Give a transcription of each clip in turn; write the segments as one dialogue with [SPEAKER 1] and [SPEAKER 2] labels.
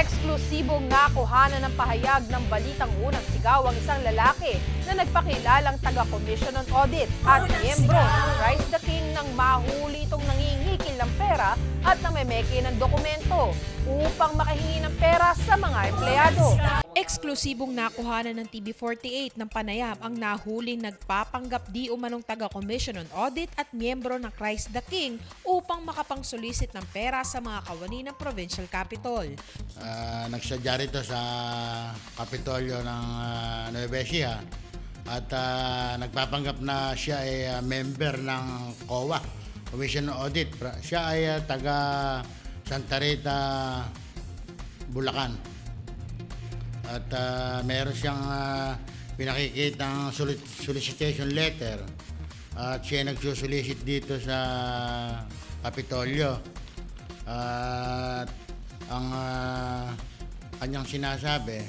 [SPEAKER 1] Eksklusibong nakuhanan ng pahayag ng balitang unang sigaw ang isang lalaki na nagpakilalang taga-commission on audit at miyembro ng Rise the King nang mahuli itong nangingikil ng pera at namemeke ng dokumento upang makahingi ng pera sa mga empleyado. Eksklusibong nakuhanan ng TV48 ng panayam ang nahuling nagpapanggap di umanong taga-commission on audit at miyembro ng Christ the King upang makapangsolicit ng pera sa mga kawani ng provincial capital.
[SPEAKER 2] Ah, nagsadya rito sa Kapitolyo ng uh, Nueva Ecija at ah, nagpapanggap na siya ay ah, member ng COA, Commission on Audit. Siya ay ah, taga Santa Rita, Bulacan. At ah, meron siyang uh, pinakikitang soli- solicitation letter at siya nagsusolicit dito sa Kapitolyo. At ang ah, kanyang sinasabi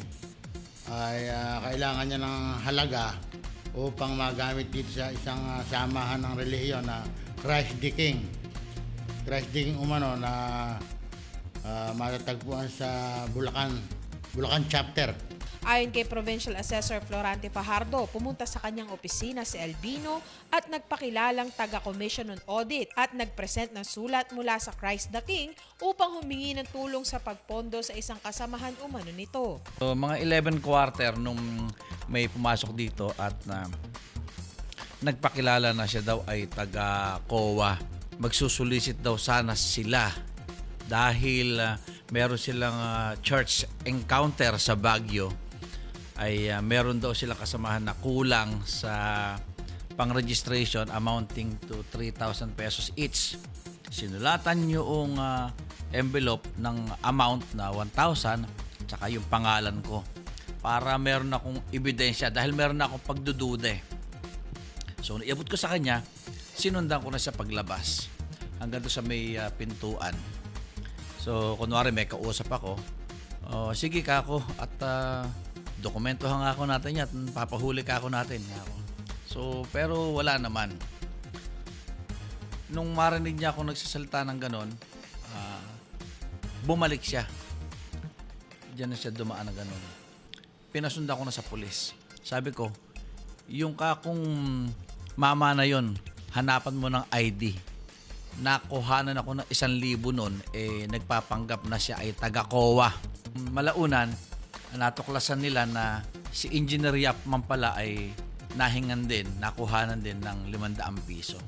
[SPEAKER 2] ay ah, kailangan niya ng halaga upang magamit dito sa isang ah, samahan ng relihiyon na Christ the King. Christ the King umano na ah, matatagpuan sa Bulacan, Bulacan chapter.
[SPEAKER 1] Ayon kay Provincial Assessor Florante Fajardo, pumunta sa kanyang opisina si Albino at nagpakilalang taga-commission on audit at nagpresent ng sulat mula sa Christ the King upang humingi ng tulong sa pagpondo sa isang kasamahan umano nito.
[SPEAKER 3] So, mga 11 quarter nung may pumasok dito at na nagpakilala na siya daw ay taga COA. Magsusulisit daw sana sila dahil ah, meron silang ah, church encounter sa Baguio ay ah, meron daw sila kasamahan na kulang sa pang-registration amounting to 3,000 pesos each. Sinulatan yung ah, envelope ng amount na 1,000 tsaka yung pangalan ko para meron akong ebidensya dahil meron akong pagdudude. So, iabot ko sa kanya, sinundan ko na siya paglabas hanggang doon sa may ah, pintuan. So, kunwari may kausap ako, oh, sige ka ako at uh, dokumentohan nga ako natin yan papahuli ka ako natin. So, pero wala naman. Nung marinig niya ako nagsasalita ng ganon, ah, bumalik siya. Diyan na siya dumaan na ganon. Pinasunda ko na sa pulis. Sabi ko, yung kakong mama na yon, hanapan mo ng ID. Nakuhanan ako ng isang libo nun, eh, nagpapanggap na siya ay taga-COA. Malaunan, natuklasan nila na si Engineer Yapman pala ay nahingan din, nakuhanan din ng 500 piso.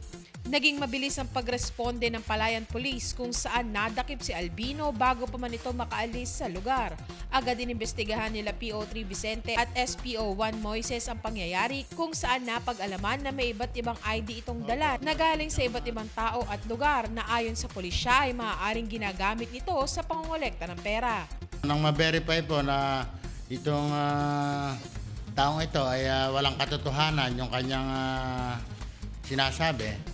[SPEAKER 1] Naging mabilis ang pagresponde ng Palayan Police kung saan nadakip si Albino bago pa man ito makaalis sa lugar. Agad inimbestigahan nila PO3 Vicente at SPO1 Moises ang pangyayari kung saan napag-alaman na may iba't ibang ID itong dala na galing sa iba't ibang tao at lugar na ayon sa pulisya ay maaaring ginagamit nito sa pangongolekta ng pera.
[SPEAKER 2] Nang ma-verify po na itong ah, taong ito ay ah, walang katotohanan yung kanyang ah, sinasabi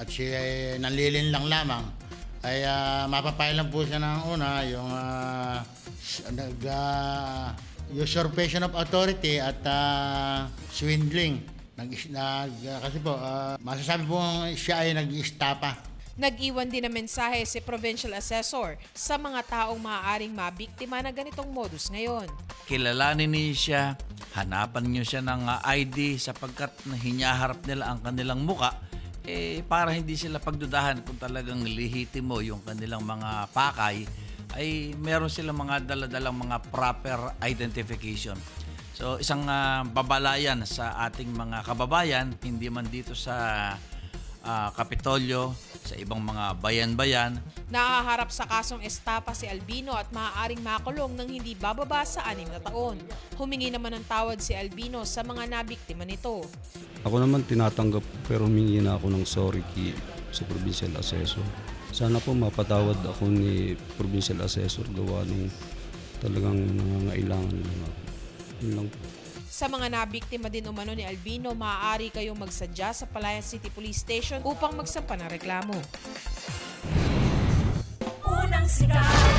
[SPEAKER 2] at siya ay nanlilin lang lamang ay uh, mapapile lang po siya ng una yung ah, s- nag, ah, usurpation of authority at ah, swindling. Nag, nag, ah, kasi po, ah, masasabi po siya ay nag-istapa.
[SPEAKER 1] Nag-iwan din ng mensahe si Provincial Assessor sa mga taong maaaring mabiktima ng ganitong modus ngayon.
[SPEAKER 3] kilalanin niyo siya, hanapan niyo siya ng uh, ID sapagkat hinaharap nila ang kanilang muka eh para hindi sila pagdudahan kung talagang lehitimo yung kanilang mga pakay ay meron silang mga daladalang mga proper identification. So isang ah, babalayan sa ating mga kababayan hindi man dito sa ah, Kapitolyo, sa ibang mga bayan-bayan
[SPEAKER 1] Nahaharap sa kasong estapa si Albino at maaaring makulong ng hindi bababa sa anim na taon. Humingi naman ng tawad si Albino sa mga nabiktima nito.
[SPEAKER 4] Ako naman tinatanggap pero humingi na ako ng sorry kay sa Provincial Assessor. Sana po mapatawad ako ni Provincial Assessor gawa nung talagang nangangailangan lang ako. Yun lang po.
[SPEAKER 1] Sa mga nabiktima din umano ni Albino, maaari kayong magsadya sa Palayan City Police Station upang magsampa ng reklamo.
[SPEAKER 5] Unang sigaw